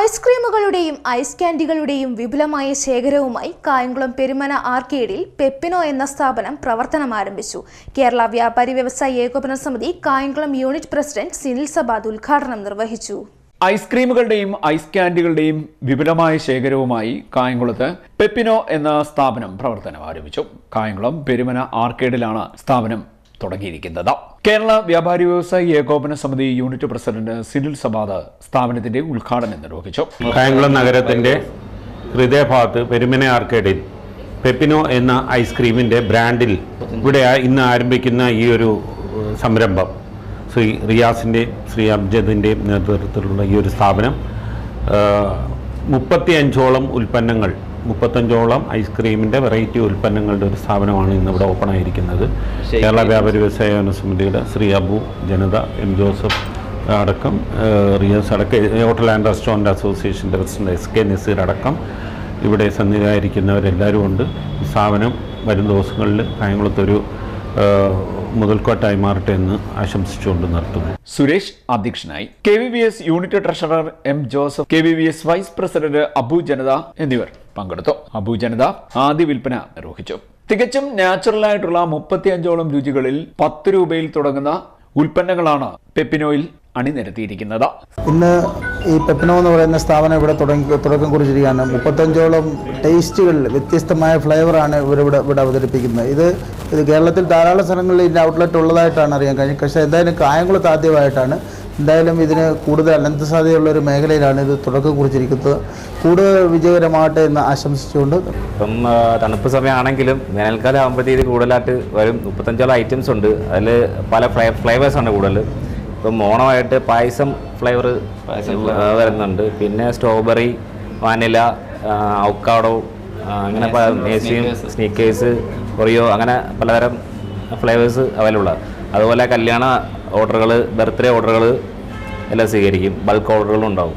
ഐസ്ക്രീമുകളുടെയും ice കാൻഡികളുടെയും വിപുലമായ ശേഖരവുമായി കായംകുളം പെരുമന ആർക്കേഡിൽ പെപ്പിനോ എന്ന സ്ഥാപനം പ്രവർത്തനം ആരംഭിച്ചു. കേരള വ്യാപാരി വ്യവസായ ഏകോപന സമിതി കായംകുളം യൂണിറ്റ് പ്രസിഡന്റ് സിനിൽ സബാദ് ഉദ്ഘാടനം നിർവഹിച്ചു. ഐസ്ക്രീമുകളുടെയും ഐസ് കാൻഡികളുടെയും വിപുലമായ ശേഖരവുമായി കായംകുളത്ത് പെപ്പിനോ എന്ന സ്ഥാപനം പ്രവർത്തനം ആരംഭിച്ചു. കായംകുളം പെരുമന ആർക്കേഡിലാണ് സ്ഥാപനം തുടങ്ങിയിരിക്കുന്നത്. കേരള വ്യാപാരി വ്യവസായി ഏകോപന സമിതി യൂണിറ്റ് പ്രസിഡന്റ് സിനിൽ സബാദ് സ്ഥാപനത്തിന്റെ ഉദ്ഘാടനം നിർവഹിച്ചു. കായംകുളം നഗരത്തിന്റെ ഹൃദയഭാഗത്ത് പെരുമന ആർക്കേഡിൽ പെപ്പിനോ എന്ന ഐസ്ക്രീമിന്റെ ബ്രാൻഡിൽ ഇവിടെ ഇന്ന് ആരംഭിക്കുന്ന ഈ ഒരു സംരംഭം. ശ്രീ റിയാസിന്റെയും ശ്രീ അബ്ജദിന്റെയും നേതൃത്വത്തിലുള്ള ഈ ഒരു സ്ഥാപനം മുപ്പത്തി അഞ്ചോളം ഉൽപ്പന്നങ്ങൾ മുപ്പത്തഞ്ചോളം ഐസ്ക്രീമിന്റെ വെറൈറ്റി ഉൽപ്പന്നങ്ങളുടെ ഒരു സ്ഥാപനമാണ് ഇന്ന് ഇവിടെ ഓപ്പൺ ആയിരിക്കുന്നത് കേരള വ്യാപാരി വ്യവസായ സമിതിയുടെ ശ്രീ അബു ജനത എം ജോസഫ് അടക്കം റിയസ് അടക്കം ഹോട്ടൽ ആൻഡ് റെസ്റ്റോറന്റ് അസോസിയേഷന്റെ പ്രസിഡന്റ് എസ് കെ നസീർ അടക്കം ഇവിടെ സന്നിധായിരിക്കുന്നവരെല്ലാവരും ഉണ്ട്. സ്ഥാപനം വരും ദിവസങ്ങളിൽ കായംകുളത്തൊരു മുതൽക്കോട്ടായി മാറട്ടെ എന്ന് ആശംസിച്ചുകൊണ്ട് നിർത്തുന്നു. സുരേഷ് അധ്യക്ഷനായി. K V V S unit treasurer M Joseph K V V S vice president Abu Janatha എന്നിവർ പങ്കെടുത്തു. അബു ജനത ആദ്യ വിൽപ്പന നിർവഹിച്ചു. തികച്ചും നാച്ചുറൽ ആയിട്ടുള്ള മുപ്പത്തിയഞ്ചോളം രുചികളിൽ പത്ത് രൂപയിൽ തുടങ്ങുന്ന ഉൽപ്പന്നങ്ങളാണ് പെപ്പിനോയിൽ അണിനിരത്തിയിരിക്കുന്നത്. ഇന്ന് ഈ പെപ്പിനോ എന്ന് പറയുന്ന സ്ഥാപനം ഇവിടെ തുടങ്ങി തുടക്കം കുറിച്ചിരിക്കുകയാണ്. മുപ്പത്തഞ്ചോളം ടേസ്റ്റുകളിൽ വ്യത്യസ്തമായ ഫ്ലേവറാണ് ഇവരിവിടെ ഇവിടെ അവതരിപ്പിക്കുന്നത്. ഇത് ഇത് കേരളത്തിൽ ധാരാളം സ്ഥലങ്ങളിൽ ഇതിന്റെ ഔട്ട്ലെറ്റ് ഉള്ളതായിട്ടാണ് അറിയാൻ കഴിഞ്ഞത്. പക്ഷേ എന്തായാലും കായംകുളത്ത് ആദ്യമായിട്ടാണ് എന്തായാലും ഇതിന് കൂടുതൽ അനന്ത സാധ്യതയുള്ള ഒരു മേഖലയിലാണ് ഇത് തുടക്കം കുറിച്ചിരിക്കുന്നത്. കൂടുതൽ വിജയകരമാകട്ടെ എന്ന് ആശംസിച്ചുകൊണ്ട് ഇപ്പം തണുപ്പ് സമയമാണെങ്കിലും വേനൽക്കാലം ആകുമ്പോഴത്തേക്ക് കൂടുതലായിട്ട് വരും. മുപ്പത്തഞ്ചോളം ഐറ്റംസ് ഉണ്ട്. അതിൽ പല ഫ്ലേ ഫ്ലേവേഴ്സ് ആണ് കൂടുതൽ. ഇപ്പം ഓണമായിട്ട് പായസം ഫ്ലേവർ വരുന്നുണ്ട്. പിന്നെ സ്ട്രോബെറി വാനില ഔക്കാഡോ അങ്ങനെ മേസിയും സ്നീക്കേഴ്സ് ഒറിയോ അങ്ങനെ പലതരം ഫ്ലേവേഴ്സ് അവൈലബിൾ ആണ് അതുപോലെ കല്യാണ ഓർഡറുകൾ ബർത്ത്ഡേ ഓർഡറുകൾ എല്ലാം സ്വീകരിക്കും. ബൾക്ക് ഓർഡറുകളും ഉണ്ടാവും.